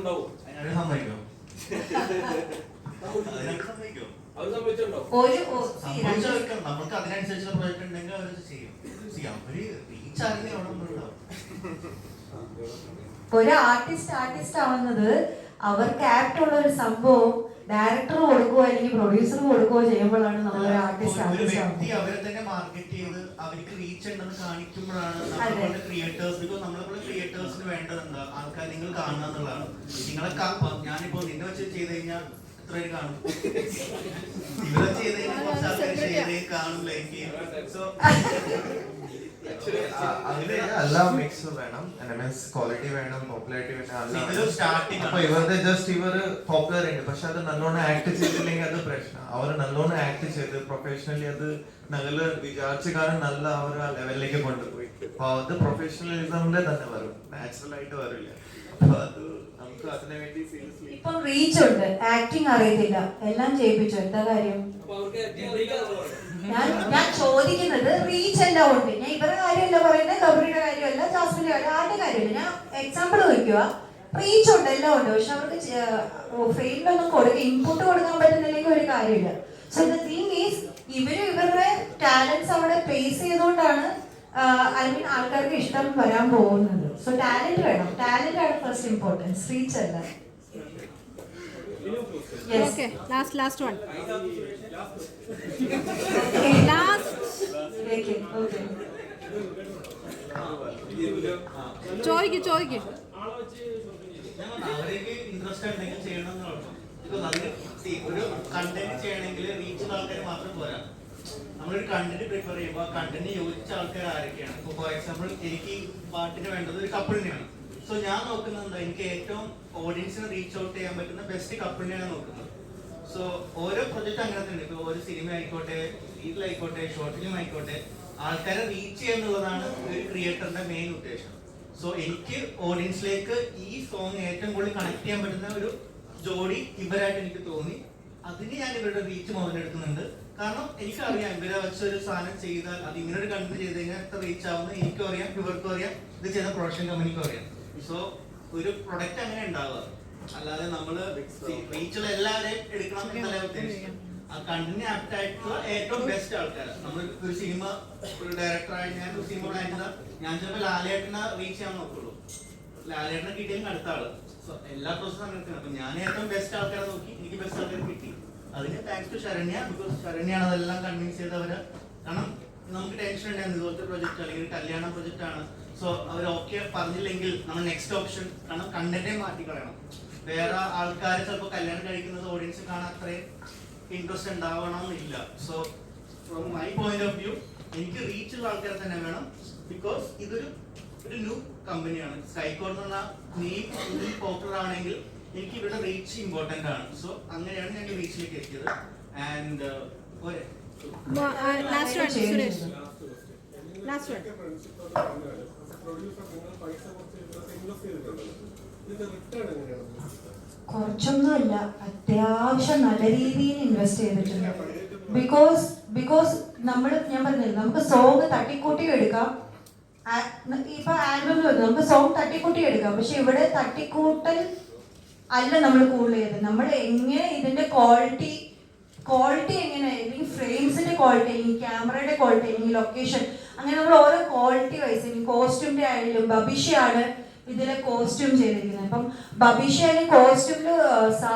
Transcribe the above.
ഉണ്ടാവും? നമുക്ക് അതിനനുസരിച്ചുള്ള പ്രോജക്റ്റ് ഉണ്ടെങ്കിൽ അവർ ചെയ്യും. ചെയ്യാം. അവർ റീച്ച് ആകുന്ന അവിടെ ഒന്നുണ്ടാവും ഒരു ആർട്ടിസ്റ്റ് ആർട്ടിസ്റ്റ് ആവുന്നത് അവർക്ക് ആപ്റ്റ് ഉള്ള ഒരു സംഭവം ഡയറക്ടർ കൊടുക്കുകയോ അല്ലെങ്കിൽ പ്രൊഡ്യൂസർ കൊടുക്കുകയോ ചെയ്യുമ്പോഴാണ് നമ്മളൊരു ആർട്ടിസ്റ്റ് ആർട്ടിസ്റ്റ് അവരെ തന്നെ മാർക്കറ്റ് ചെയ്ത് അവർക്ക് റീച്ച് ഉണ്ടെന്ന് കാണിക്കുമ്പോഴാണ് ക്രിയേറ്റേഴ്സ് ബിക്കോസ് നമ്മളെ ക്രിയേറ്റേഴ്സിന് വേണ്ടത് എന്താ? ആൾക്കാർ നിങ്ങൾ കാണുക എന്നുള്ളതാണ്. നിങ്ങളെ കാ- ഞാനിപ്പോ നിന്നെ വെച്ച് ചെയ്ത് കഴിഞ്ഞാൽ കാണും. ഇവരെ ചെയ്ത് കഴിഞ്ഞാൽ കുറച്ച് ആൾക്കാർ ചെയ്തേ കാണും ലൈക്ക് ചെയ്യും. സോ ഇവരുടെ ജസ്റ്റ് ഇവർ പോപ്പുലർ ഉണ്ട് പക്ഷെ അത് നല്ലോണം ആക്ട് ചെയ്തില്ലെങ്കിൽ അത് പ്രശ്നം. അവർ നല്ലോണം ആക്ട് ചെയ്ത് പ്രൊഫഷണലി അത് നല്ല വിചാരിച്ച നല്ല അവർ ആ ലെവലിലേക്ക് കൊണ്ടുപോയി. അപ്പൊ അത് പ്രൊഫഷണലിസമിന്റെ തന്നെ വരും. നാച്ചുറൽ ആയിട്ട് വരില്ല. അപ്പൊ അത് നമുക്ക് അതിനു വേണ്ടി സീരിയസ്ലി ഇപ്പം റീച്ച് ഉണ്ട്. ആക്ടിങ് അറിയത്തില്ല. എല്ലാം ചെയ്യിപ്പിച്ചു. എന്താ കാര്യം? ഞാൻ ഞാൻ ചോദിക്കുന്നത് റീച്ച് എല്ലാം ഉണ്ട്. ഞാൻ ഇവരുടെ കാര്യമല്ല പറയുന്നത്. ഗൗരിയുടെ കാര്യമല്ല ജാസ്മിന്റെ കാര്യം ആരുടെ കാര്യമല്ല. ഞാൻ എക്സാമ്പിൾ വയ്ക്കുക റീച്ച് ഉണ്ട്. എല്ലാം ഉണ്ട്. പക്ഷെ അവർക്ക് ഫ്രെയിമിലൊന്നും കൊടുക്കുക ഇൻപുട്ട് കൊടുക്കാൻ പറ്റുന്നില്ലെങ്കിൽ ഒരു കാര്യമില്ല. സോ ദ തിങ് ഈസ് ഇവർ ഇവരുടെ ടാലൻസ് അവിടെ പ്ലേസ് ചെയ്തുകൊണ്ടാണ് ഐ മീൻ ആൾക്കാർക്ക് ഇഷ്ടം വരാൻ പോകുന്നത്. സോ ടാലന്റ് വേണം. ടാലന്റ് ആണ് ഫസ്റ്റ് ഇമ്പോർട്ടൻസ് റീച്ച് അല്ല. Yes. Last last one last Last. Okay, okay. ചോദിക്ക് ചോദിക്ക് ഇൻട്രസ്റ്റ് ഉണ്ടെങ്കിൽ ചെയ്യണം ഒരു കണ്ടന്റ് ചെയ്യണമെങ്കിൽ റീച്ച് ആൾക്കാർ മാത്രം പോരാ. നമ്മളൊരു കണ്ടന്റ് പ്രിഫർ ചെയ്യുമ്പോൾ കണ്ടന്റ് യോജിച്ച ആൾക്കാർ ആരൊക്കെയാണ്? ഇപ്പോൾ ഫോർ എക്സാമ്പിൾ എനിക്ക് പാട്ടിന് വേണ്ടത് ഒരു കപ്പിളിനെയാണ് സോ ഞാൻ നോക്കുന്നത് എന്താ? എനിക്ക് ഏറ്റവും ഓഡിയൻസിന് റീച്ച് ഔട്ട് ചെയ്യാൻ പറ്റുന്ന ബെസ്റ്റ് കപ്പിളിനെയാണ് നോക്കുന്നത്. സോ ഓരോ പ്രൊജക്റ്റ് അങ്ങനെ തന്നെ ഇപ്പോൾ ഒരു സിനിമ ആയിക്കോട്ടെ വീട്ടിലായിക്കോട്ടെ ഷോർട്ട് ഫിലിം ആയിക്കോട്ടെ ആൾക്കാരെ റീച്ച് ചെയ്യുക എന്നുള്ളതാണ് ഒരു ക്രിയേറ്ററിന്റെ മെയിൻ ഉദ്ദേശം. സോ എനിക്ക് ഓഡിയൻസിലേക്ക് ഈ സോങ് ഏറ്റവും കൂടുതൽ കണക്ട് ചെയ്യാൻ പറ്റുന്ന ഒരു ജോഡി ഇവരായിട്ട് എനിക്ക് തോന്നി. അതിന് ഞാൻ ഇവരുടെ റീച്ച് മുതലെടുക്കുന്നുണ്ട്. കാരണം എനിക്കറിയാം ഇവരെ വെച്ചൊരു സാധനം ചെയ്താൽ അത് ഇങ്ങനെ ഒരു കണ്ടന്റ് ചെയ്ത് കഴിഞ്ഞാൽ എത്ര റീച്ച് ആവുന്നത് എനിക്കും അറിയാം ഇവർക്കും അറിയാം ഇത് ചെയ്യുന്ന പ്രൊഡക്ഷൻ കമ്പനിക്കും അറിയാം. സോ ഒരു പ്രൊഡക്റ്റ് അങ്ങനെ ഉണ്ടാവുക. അല്ലാതെ നമ്മൾ റീച്ചുള്ള എല്ലാവരെയും എടുക്കണം എന്നല്ല ഉദ്ദേശിച്ചത്. ആ കണ്ടിന്യൂ ആപ്റ്റ് ആയിട്ടുള്ള ഏറ്റവും ബെസ്റ്റ് ആൾക്കാർ നമ്മൾ ഒരു സിനിമ ഒരു ഡയറക്ടറായി ഞാൻ ഒരു സിനിമ പ്ലാൻ ചെയ്താൽ ഞാൻ ചിലപ്പോൾ ലാലേട്ടനെ റീച്ച് ചെയ്യാൻ നോക്കുള്ളൂ. ലാലേട്ടനെ കിട്ടിയെങ്കിൽ അടുത്ത ആൾ. സോ എല്ലാ പ്രോസസ്സും അങ്ങനെ അപ്പൊ ഞാൻ ഏറ്റവും ബെസ്റ്റ് ആൾക്കാരെ നോക്കി എനിക്ക് ബെസ്റ്റ് ആൾക്കാരെ കിട്ടി. അതിന് താങ്ക്സ് ടു ശരണ്യ. ബിക്കോസ് ശരണ്യാണ് അതെല്ലാം കൺവിൻസ് ചെയ്തവര് കാരണം നമുക്ക് ടെൻഷൻ ഉണ്ടായിരുന്നു ഇതുപോലത്തെ പ്രൊജക്ട് അല്ലെങ്കിൽ കല്യാണ പ്രൊജക്ട് ആണ്. സോ അവർ ഓക്കെ പറഞ്ഞില്ലെങ്കിൽ നമ്മൾ നെക്സ്റ്റ് ഓപ്ഷൻ കാരണം കണ്ടന്റേ മാറ്റി കളയണം. വേറെ ആൾക്കാരെ ചിലപ്പോൾ കല്യാണം കഴിക്കുന്നത് ഓഡിയൻസ് കാണാൻ അത്രയും ഇൻട്രസ്റ്റ് ഉണ്ടാവണമെന്നില്ല. So from my point of view എനിക്ക് റീച്ച് ഉള്ള ആൾക്കാരെ തന്നെ വേണം. ബിക്കോസ് ഇതൊരു ഒരു ന്യൂ കമ്പനിയാണ് സൈക്കോൺ എന്ന് പോപ്പുലർ ആണെങ്കിൽ എനിക്ക് ഇവിടെ റീച്ച് ഇമ്പോർട്ടന്റ് ആണ്. സോ അങ്ങനെയാണ് ഞാൻ റീച്ചിലേക്ക് എത്തിയത്. And uh, one. കുറച്ചൊന്നുമല്ല അത്യാവശ്യം നല്ല രീതിയിൽ ഇൻവെസ്റ്റ് ചെയ്തിട്ടുണ്ട്. ബിക്കോസ് ബിക്കോസ് നമ്മൾ ഞാൻ പറഞ്ഞില്ല നമുക്ക് സോങ് തട്ടിക്കൂട്ടി എടുക്കാം. ഇപ്പൊ ആൽബം നമുക്ക് സോങ് തട്ടിക്കൂട്ടി എടുക്കാം. പക്ഷെ ഇവിടെ തട്ടിക്കൂട്ടൽ അല്ല നമ്മൾ കൂടുതൽ ചെയ്തത് നമ്മൾ എങ്ങനെ ഇതിന്റെ ക്വാളിറ്റി ക്വാളിറ്റി എങ്ങനെ അല്ലെങ്കിൽ ഫ്രെയിംസിന്റെ ക്വാളിറ്റി അല്ലെങ്കിൽ ക്യാമറയുടെ ക്വാളിറ്റി അല്ലെങ്കിൽ ലൊക്കേഷൻ അങ്ങനെ നമ്മൾ ഓരോ ക്വാളിറ്റി വൈസ് ഇനി കോസ്റ്റ്യൂമിന്റെ ആയാലും ബബിഷയാണ് ഇതിലെ കോസ്റ്റ്യൂം ചെയ്തിരിക്കുന്നത്. അപ്പം ബബിഷ ആയാലും കോസ്റ്റ്യൂമിൽ സാ